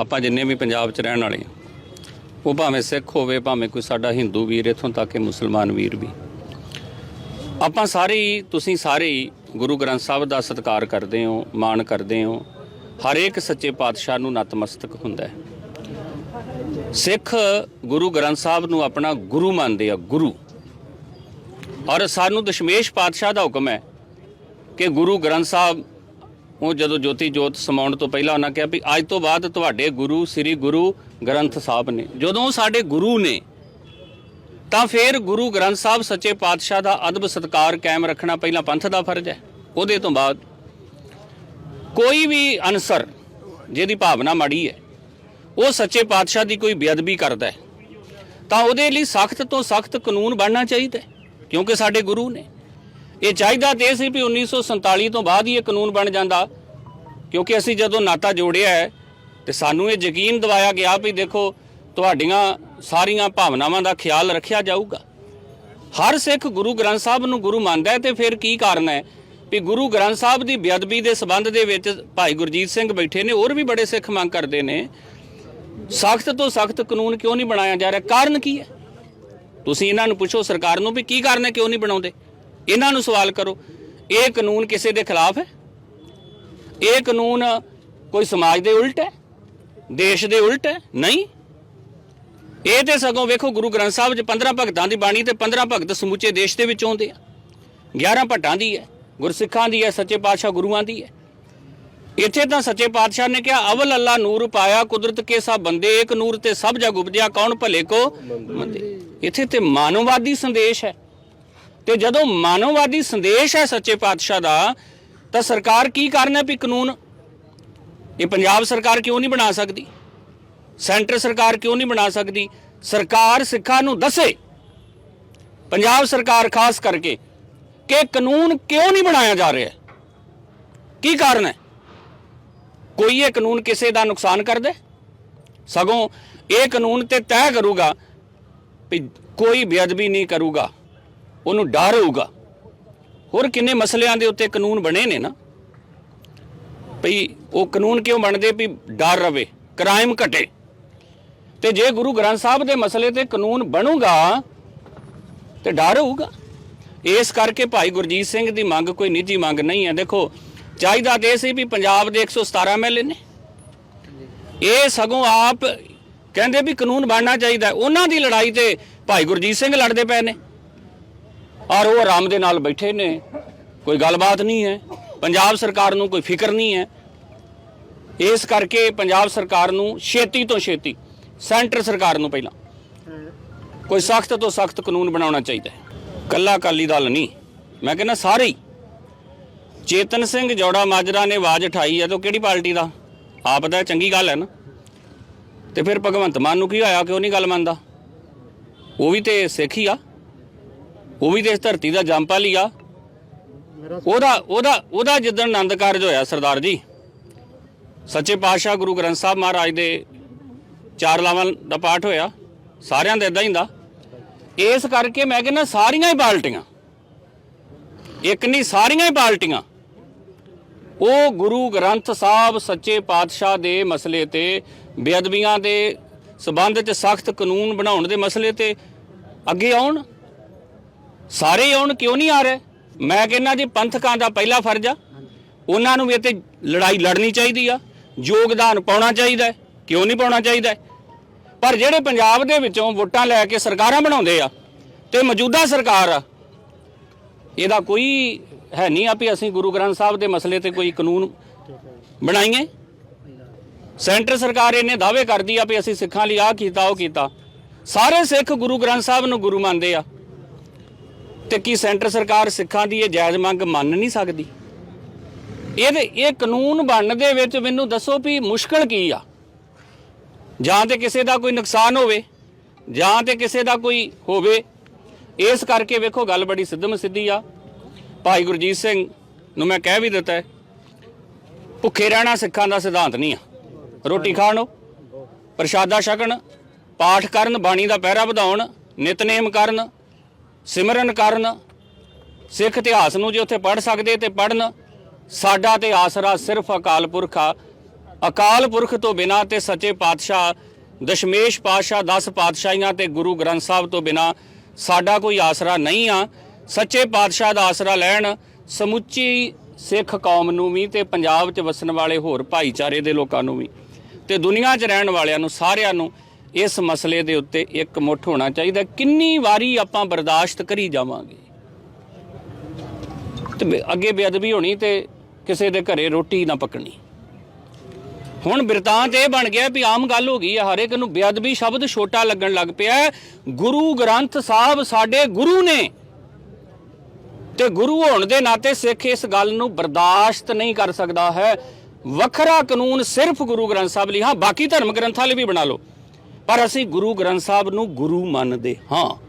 ਆਪਾਂ ਜਿੰਨੇ ਵੀ ਪੰਜਾਬ 'ਚ ਰਹਿਣ ਵਾਲੇ ਉਹ ਭਾਵੇਂ ਸਿੱਖ ਹੋਵੇ, ਭਾਵੇਂ ਕੋਈ ਸਾਡਾ ਹਿੰਦੂ ਵੀਰ ਇਥੋਂ ਤੱਕ ਕਿ ਮੁਸਲਮਾਨ ਵੀਰ ਵੀ। ਆਪਾਂ ਸਾਰੇ ਹੀ, ਤੁਸੀਂ ਸਾਰੇ ਹੀ ਗੁਰੂ ਗ੍ਰੰਥ ਸਾਹਿਬ ਦਾ ਸਤਿਕਾਰ ਕਰਦੇ ਹੋ, ਮਾਣ ਕਰਦੇ ਹੋ। ਹਰੇਕ ਸੱਚੇ ਪਾਤਸ਼ਾਹ ਨੂੰ ਨਤਮਸਤਕ ਹੁੰਦਾ ਹੈ। ਸਿੱਖ ਗੁਰੂ ਗ੍ਰੰਥ ਸਾਹਿਬ ਨੂੰ ਆਪਣਾ ਗੁਰੂ ਮੰਨਦੇ ਆ, ਗੁਰੂ। ਔਰ ਸਾਨੂੰ ਦਸ਼ਮੇਸ਼ ਪਾਤਸ਼ਾਹ ਦਾ ਹੁਕਮ ਹੈ ਕਿ ਗੁਰੂ ਗ੍ਰੰਥ ਸਾਹਿਬ ਉਹ ਜਦੋਂ ਜੋਤੀ ਜੋਤ ਸਮਾਉਣ ਤੋਂ ਪਹਿਲਾਂ ਉਹਨਾਂ ਕਿਹਾ ਵੀ ਅੱਜ ਤੋਂ ਬਾਅਦ ਤੁਹਾਡੇ ਗੁਰੂ, ਸ੍ਰੀ ਗੁਰੂ ਗ੍ਰੰਥ ਸਾਹਿਬ ਨੇ। ਜਦੋਂ ਸਾਡੇ ਗੁਰੂ ਨੇ, ਤਾਂ ਫਿਰ ਗੁਰੂ ਗ੍ਰੰਥ ਸਾਹਿਬ ਸੱਚੇ ਪਾਤਸ਼ਾਹ ਦਾ ਅਦਬ ਸਤਕਾਰ ਕਾਇਮ ਰੱਖਣਾ ਪਹਿਲਾਂ ਪੰਥ ਦਾ ਫਰਜ਼ ਹੈ। ਉਹਦੇ ਤੋਂ ਬਾਅਦ ਕੋਈ ਵੀ ਅਨਸਰ ਜਿਹਦੀ ਭਾਵਨਾ ਮਾੜੀ ਹੈ, ਉਹ ਸੱਚੇ ਪਾਤਸ਼ਾਹ ਦੀ ਕੋਈ ਬੇਅਦਬੀ ਕਰਦਾ ਹੈ, ਤਾਂ ਉਹਦੇ ਲਈ ਸਖਤ ਤੋਂ ਸਖਤ ਕਾਨੂੰਨ ਬਣਨਾ ਚਾਹੀਦਾ ਕਿਉਂਕਿ ਸਾਡੇ ਗੁਰੂ ਨੇ। ਇਹ ਚਾਹੀਦਾ ਤੇ ਇਹ ਸੀ ਵੀ 1947 ਤੋਂ ਬਾਅਦ ਹੀ ਇਹ ਕਾਨੂੰਨ ਬਣ ਜਾਂਦਾ, ਕਿਉਂਕਿ ਅਸੀਂ ਜਦੋਂ ਨਾਤਾ ਜੋੜਿਆ ਹੈ ਤੇ ਸਾਨੂੰ ਇਹ ਯਕੀਨ ਦਿਵਾਇਆ ਗਿਆ ਵੀ ਦੇਖੋ, ਤੁਹਾਡੀਆਂ ਸਾਰੀਆਂ ਭਾਵਨਾਵਾਂ ਦਾ ਖਿਆਲ ਰੱਖਿਆ ਜਾਊਗਾ। ਹਰ ਸਿੱਖ ਗੁਰੂ ਗ੍ਰੰਥ ਸਾਹਿਬ ਨੂੰ ਗੁਰੂ ਮੰਨਦਾ ਹੈ ਤੇ ਫਿਰ ਕੀ ਕਾਰਨ ਹੈ? ਵੀ ਗੁਰੂ ਗ੍ਰੰਥ ਸਾਹਿਬ ਦੀ ਬੇਅਦਬੀ ਦੇ ਸਬੰਧ ਦੇ ਵਿੱਚ ਭਾਈ ਗੁਰਜੀਤ ਸਿੰਘ ਬੈਠੇ ਨੇ, ਹੋਰ ਵੀ ਬੜੇ ਸਿੱਖ ਮੰਗ ਕਰਦੇ ਨੇ। ਸਖਤ ਤੋਂ ਸਖਤ ਕਾਨੂੰਨ ਕਿਉਂ ਨਹੀਂ ਬਣਾਇਆ ਜਾ ਰਿਹਾ? ਕਾਰਨ ਕੀ ਹੈ? ਤੁਸੀਂ ਇਹਨਾਂ ਨੂੰ ਪੁੱਛੋ ਸਰਕਾਰ ਨੂੰ ਵੀ ਕੀ ਕਾਰਨ ਹੈ ਕਿਉਂ ਨਹੀਂ ਬਣਾਉਂਦੇ? ਇਹਨਾਂ ਨੂੰ ਸਵਾਲ ਕਰੋ, ਇਹ ਕਾਨੂੰਨ ਕਿਸੇ ਦੇ ਖਿਲਾਫ ਹੈ? ਇਹ ਕਾਨੂੰਨ ਕੋਈ ਸਮਾਜ ਦੇ ਉਲਟ ਹੈ? ਦੇਸ਼ ਦੇ ਉਲਟ ਹੈ? ਨਹੀਂ। ਇਹ ਤੇ ਸਗੋਂ ਵੇਖੋ ਗੁਰੂ ਗ੍ਰੰਥ ਸਾਹਿਬ 'ਚ 15 ਭਗਤਾਂ ਦੀ ਬਾਣੀ ਤੇ 15 ਭਗਤ ਸਮੁੱਚੇ ਦੇਸ਼ ਦੇ ਵਿੱਚ ਆਉਂਦੇ ਆ। 11 ਭੱਟਾਂ ਦੀ ਹੈ, ਗੁਰਸਿੱਖਾਂ ਦੀ ਹੈ, ਸੱਚੇ ਪਾਤਸ਼ਾਹ ਗੁਰੂਆਂ ਦੀ ਹੈ। ਇੱਥੇ ਤਾਂ ਸੱਚੇ ਪਾਤਸ਼ਾਹ ਨੇ ਕਿਹਾ, ਅਵਲ ਅੱਲਾ ਨੂਰ ਪਾਇਆ ਕੁਦਰਤ ਕੇ ਸਭ ਬੰਦੇ ਇੱਕ ਨੂਰ ਤੇ ਸਭ ਜਗ ਉਪਜਿਆ, ਕੌਣ ਭਲੇ ਕੋ ਮੰਦੇ? ਇੱਥੇ ਤੇ ਮਾਨਵਵਾਦੀ ਸੰਦੇਸ਼ ਹੈ। ਤੇ ਜਦੋਂ ਮਾਨਵਵਾਦੀ ਸੰਦੇਸ਼ ਹੈ ਸੱਚੇ ਪਾਤਸ਼ਾਹ ਦਾ, ਤਾਂ ਸਰਕਾਰ ਕੀ ਕਰਨਾ ਵੀ ਕਾਨੂੰਨ? ਇਹ ਪੰਜਾਬ ਸਰਕਾਰ ਕਿਉਂ ਨਹੀਂ ਬਣਾ ਸਕਦੀ? ਸੈਂਟਰ ਸਰਕਾਰ ਕਿਉਂ ਨਹੀਂ ਬਣਾ ਸਕਦੀ? ਸਰਕਾਰ ਸਿੱਖਾਂ ਨੂੰ ਦੱਸੇ। ਪੰਜਾਬ ਸਰਕਾਰ ਖਾਸ ਕਰਕੇ ਕਿ ਕਾਨੂੰਨ ਕਿਉਂ ਨਹੀਂ ਬਣਾਇਆ ਜਾ ਰਿਹਾ? ਕੀ ਕਾਰਨ ਹੈ? ਕੋਈ ਇਹ ਕਾਨੂੰਨ ਕਿਸੇ ਦਾ ਨੁਕਸਾਨ ਕਰਦਾ ਸਗੋਂ ਇਹ ਕਾਨੂੰਨ ਤੇ ਤੈਅ ਕਰੂਗਾ ਵੀ ਕੋਈ ਬੇਅਦਬੀ ਨਹੀਂ ਕਰੂਗਾ। ਉਹਨੂੰ ਡਰ ਹੋਊਗਾ। ਹੋਰ ਕਿੰਨੇ ਮਸਲਿਆਂ ਦੇ ਉੱਤੇ ਕਾਨੂੰਨ ਬਣੇ ਨੇ ਨਾ। ਭਈ ਉਹ ਕਾਨੂੰਨ ਕਿਉਂ ਬਣਦੇ? ਵੀ ਡਰ ਰਵੇ, ਕ੍ਰਾਈਮ ਘਟੇ। ਤੇ ਜੇ ਗੁਰੂ ਗ੍ਰੰਥ ਸਾਹਿਬ ਦੇ ਮਸਲੇ ਤੇ ਕਾਨੂੰਨ ਬਣੂਗਾ, ਤੇ ਡਰ ਹੋਊਗਾ। ਇਸ ਕਰਕੇ ਭਾਈ ਗੁਰਜੀਤ ਸਿੰਘ ਦੀ ਮੰਗ ਕੋਈ ਨਿੱਜੀ ਮੰਗ ਨਹੀਂ ਹੈ। ਦੇਖੋ, ਚਾਹੀਦਾ ਤੇ ਇਹ ਸੀ ਵੀ ਪੰਜਾਬ ਦੇ 117 ਐਮਐਲਏ ਨੇ। ਇਹ ਸਗੋਂ ਆਪ ਕਹਿੰਦੇ ਵੀ ਕਾਨੂੰਨ ਬਣਨਾ ਚਾਹੀਦਾ। ਉਹਨਾਂ ਦੀ ਲੜਾਈ ਤੇ ਭਾਈ ਗੁਰਜੀਤ ਸਿੰਘ ਲੜਦੇ ਪਏ ਨੇ। ਔਰ ਉਹ ਆਰਾਮ ਦੇ ਨਾਲ ਬੈਠੇ ਨੇ। ਕੋਈ ਗੱਲਬਾਤ ਨਹੀਂ ਹੈ। ਪੰਜਾਬ ਸਰਕਾਰ ਨੂੰ ਕੋਈ ਫਿਕਰ ਨਹੀਂ ਹੈ। ਇਸ ਕਰਕੇ ਪੰਜਾਬ ਸਰਕਾਰ ਨੂੰ ਛੇਤੀ ਤੋਂ ਛੇਤੀ, ਸੈਂਟਰ ਸਰਕਾਰ ਨੂੰ ਪਹਿਲਾਂ ਕੋਈ ਸਖਤ ਤੋਂ ਸਖਤ ਕਾਨੂੰਨ ਬਣਾਉਣਾ ਚਾਹੀਦਾ ਹੈ। ਕੱਲਾ ਅਕਾਲੀ ਦਲ ਨਹੀਂ। ਮੈਂ ਕਹਿੰਦਾ ਸਾਰੇ ਹੀ। ਚੇਤਨ ਸਿੰਘ, ਜੋੜਾ ਮਾਜਰਾ ਨੇ ਆਵਾਜ਼ ਉਠਾਈ ਹੈ ਤਾਂ ਉਹ ਕਿਹੜੀ ਪਾਰਟੀ ਦਾ? ਆਪ ਦਾ ਚੰਗੀ ਗੱਲ ਹੈ ਨਾ। ਤੇ ਫਿਰ ਭਗਵੰਤ ਮਾਨ ਨੂੰ ਕੀ ਹੋਇਆ ਕਿ ਉਹ ਨਹੀਂ ਗੱਲ ਮੰਨਦਾ? ਉਹ ਵੀ ਤੇ ਸਿੱਖ ਹੀ ਆ। ਉਹ ਵੀ ਤੇ ਇਸ ਧਰਤੀ ਦਾ ਜੰਪਾ ਲਿਆ ਉਹਦਾ ਉਹਦਾ ਉਹਦਾ ਜਿੱਦਣ ਆਨੰਦ ਕਾਰਜ ਹੋਇਆ ਸਰਦਾਰ ਜੀ, ਸੱਚੇ ਪਾਤਸ਼ਾਹ ਗੁਰੂ ਗ੍ਰੰਥ ਸਾਹਿਬ ਮਹਾਰਾਜ ਦੇ ਚਾਰ ਲਾਵਾਂ ਦਾ ਪਾਠ ਹੋਇਆ, ਸਾਰਿਆਂ ਦਾ ਇਦਾਂ ਹੀ ਹੁੰਦਾ। ਇਸ ਕਰਕੇ ਮੈਂ ਕਹਿੰਦਾ ਸਾਰੀਆਂ ਹੀ ਪਾਰਟੀਆਂ ਇੱਕ ਨਹੀਂ, ਸਾਰੀਆਂ ਹੀ ਪਾਰਟੀਆਂ ਉਹ ਗੁਰੂ ਗ੍ਰੰਥ ਸਾਹਿਬ ਸੱਚੇ ਪਾਤਸ਼ਾਹ ਦੇ ਮਸਲੇ ਤੇ, ਬੇਅਦਬੀਆਂ ਦੇ ਸਬੰਧ 'ਚ ਸਖਤ ਕਾਨੂੰਨ ਬਣਾਉਣ ਦੇ ਮਸਲੇ ਤੇ ਅੱਗੇ ਆਉਣ। ਸਾਰੇ ਆਉਣ ਕਿਉਂ ਨਹੀਂ ਆ ਰਹੇ? ਮੈਂ ਕਹਿੰਦਾ ਜੀ ਪੰਥਕਾਂ ਦਾ ਪਹਿਲਾ ਫਰਜ਼ ਆ। ਉਹਨਾਂ ਨੂੰ ਵੀ ਇੱਥੇ ਲੜਾਈ ਲੜਨੀ ਚਾਹੀਦੀ ਆ। ਯੋਗਦਾਨ ਪਾਉਣਾ ਚਾਹੀਦਾ ਕਿਉਂ ਨਹੀਂ ਪਾਉਣਾ ਚਾਹੀਦਾ ਪਰ ਜਿਹੜੇ ਪੰਜਾਬ ਦੇ ਵਿੱਚੋਂ ਵੋਟਾਂ ਲੈ ਕੇ ਸਰਕਾਰਾਂ ਬਣਾਉਂਦੇ ਆ ਤੇ ਮੌਜੂਦਾ ਸਰਕਾਰ ਆ, ਇਹਦਾ ਕੋਈ ਹੈ ਨਹੀਂ ਆ ਵੀ ਅਸੀਂ ਗੁਰੂ ਗ੍ਰੰਥ ਸਾਹਿਬ ਦੇ ਮਸਲੇ ਤੇ ਕੋਈ ਕਾਨੂੰਨ ਬਣਾਈਏ। ਸੈਂਟਰ ਸਰਕਾਰ ਇਹਨੇ ਦਾਅਵੇ ਕਰਦੀ ਆ ਵੀ ਅਸੀਂ ਸਿੱਖਾਂ ਲਈ ਆਹ ਕੀਤਾ, ਉਹ ਕੀਤਾ। ਸਾਰੇ ਸਿੱਖ ਗੁਰੂ ਗ੍ਰੰਥ ਸਾਹਿਬ ਨੂੰ ਗੁਰੂ ਮੰਨਦੇ ਆ। ਤੇ ਕੀ ਸੈਂਟਰ ਸਰਕਾਰ ਸਿੱਖਾਂ ਦੀ ਇਹ ਜਾਇਜ਼ ਮੰਗ ਮੰਨ ਨਹੀਂ ਸਕਦੀ? ਇਹਦੇ ਇਹ ਕਾਨੂੰਨ ਬਣਨ ਦੇ ਵਿੱਚ ਮੈਨੂੰ ਦੱਸੋ ਵੀ ਮੁਸ਼ਕਲ ਕੀ ਆ? ਜਾਂ ਤੇ ਕਿਸੇ ਦਾ ਕੋਈ ਨੁਕਸਾਨ ਹੋਵੇ, ਜਾਂ ਤੇ ਕਿਸੇ ਦਾ ਕੋਈ ਹੋਵੇ, ਇਸ ਕਰਕੇ ਵੇਖੋ ਗੱਲ ਬੜੀ ਸਿੱਧਮ ਸਿੱਧੀ ਆ। ਭਾਈ ਗੁਰਜੀਤ ਸਿੰਘ ਨੂੰ ਮੈਂ ਕਹਿ ਵੀ ਦਿੱਤਾ ਹੈ, ਭੁੱਖੇ ਰਹਿਣਾ ਸਿੱਖਾਂ ਦਾ ਸਿਧਾਂਤ ਨਹੀਂ ਆ। ਰੋਟੀ ਖਾਣੋ ਪ੍ਰਸ਼ਾਦਾ ਛਕਣ, ਪਾਠ ਕਰਨ, ਬਾਣੀ ਦਾ ਪਹਿਰਾ ਵਧਾਉਣ, ਨਿਤਨੇਮ ਕਰਨ ਸਿਮਰਨ ਕਰਨ, ਸਿੱਖ ਇਤਿਹਾਸ ਨੂੰ ਜੇ ਉੱਥੇ ਪੜ੍ਹ ਸਕਦੇ ਤੇ ਪੜ੍ਹਨ, ਸਾਡਾ ਤੇ ਆਸਰਾ ਸਿਰਫ ਅਕਾਲ ਪੁਰਖ ਆ। ਅਕਾਲ ਪੁਰਖ ਤੋਂ ਬਿਨਾ ਤੇ ਸੱਚੇ ਪਾਤਸ਼ਾਹ, ਦਸ਼ਮੇਸ਼ ਪਾਤਸ਼ਾਹ 10 ਪਾਤਸ਼ਾਹੀਆਂ ਤੇ ਗੁਰੂ ਗ੍ਰੰਥ ਸਾਹਿਬ ਤੋਂ ਬਿਨਾ ਸਾਡਾ ਕੋਈ ਆਸਰਾ ਨਹੀਂ ਆ। ਸੱਚੇ ਪਾਤਸ਼ਾਹ ਦਾ ਆਸਰਾ ਲੈਣ, ਸਮੁੱਚੀ ਸਿੱਖ ਕੌਮ ਨੂੰ ਵੀ ਤੇ ਪੰਜਾਬ 'ਚ ਵਸਣ ਵਾਲੇ ਹੋਰ ਭਾਈਚਾਰੇ ਦੇ ਲੋਕਾਂ ਨੂੰ ਵੀ ਤੇ ਦੁਨੀਆ 'ਚ ਰਹਿਣ ਵਾਲਿਆਂ ਨੂੰ, ਸਾਰਿਆਂ ਨੂੰ ਇਸ ਮਸਲੇ ਦੇ ਉੱਤੇ ਇੱਕ ਮੁੱਠ ਹੋਣਾ ਚਾਹੀਦਾ, ਕਿੰਨੀ ਵਾਰੀ ਆਪਾਂ ਬਰਦਾਸ਼ਤ ਕਰੀ ਜਾਵਾਂਗੇ? ਤੇ ਅੱਗੇ ਬੇਅਦਬੀ ਹੋਣੀ ਤੇ ਕਿਸੇ ਦੇ ਘਰੇ ਰੋਟੀ ਨਾ ਪਕਣੀ। ਹੁਣ ਬਿਰਤਾਂਤ ਇਹ ਬਣ ਗਿਆ ਵੀ ਆਮ ਗੱਲ ਹੋ ਗਈ ਹੈ ਹਰ ਇੱਕ ਨੂੰ ਬੇਅਦਬੀ ਸ਼ਬਦ ਛੋਟਾ ਲੱਗਣ ਲੱਗ ਪਿਆ ਗੁਰੂ ਗ੍ਰੰਥ ਸਾਹਿਬ ਸਾਡੇ ਗੁਰੂ ਨੇ। ਤੇ ਗੁਰੂ ਹੋਣ ਦੇ ਨਾਤੇ ਸਿੱਖ ਇਸ ਗੱਲ ਨੂੰ ਬਰਦਾਸ਼ਤ ਨਹੀਂ ਕਰ ਸਕਦਾ ਹੈ। ਵੱਖਰਾ ਕਾਨੂੰਨ ਸਿਰਫ ਗੁਰੂ ਗ੍ਰੰਥ ਸਾਹਿਬ ਲਈ। ਹਾਂ, ਬਾਕੀ ਧਰਮ ਗ੍ਰੰਥਾਂ ਲਈ ਵੀ ਬਣਾ ਲਓ। ਪਰ ਅਸੀਂ ਗੁਰੂ ਗ੍ਰੰਥ ਸਾਹਿਬ ਨੂੰ ਗੁਰੂ ਮੰਨਦੇ ਹਾਂ।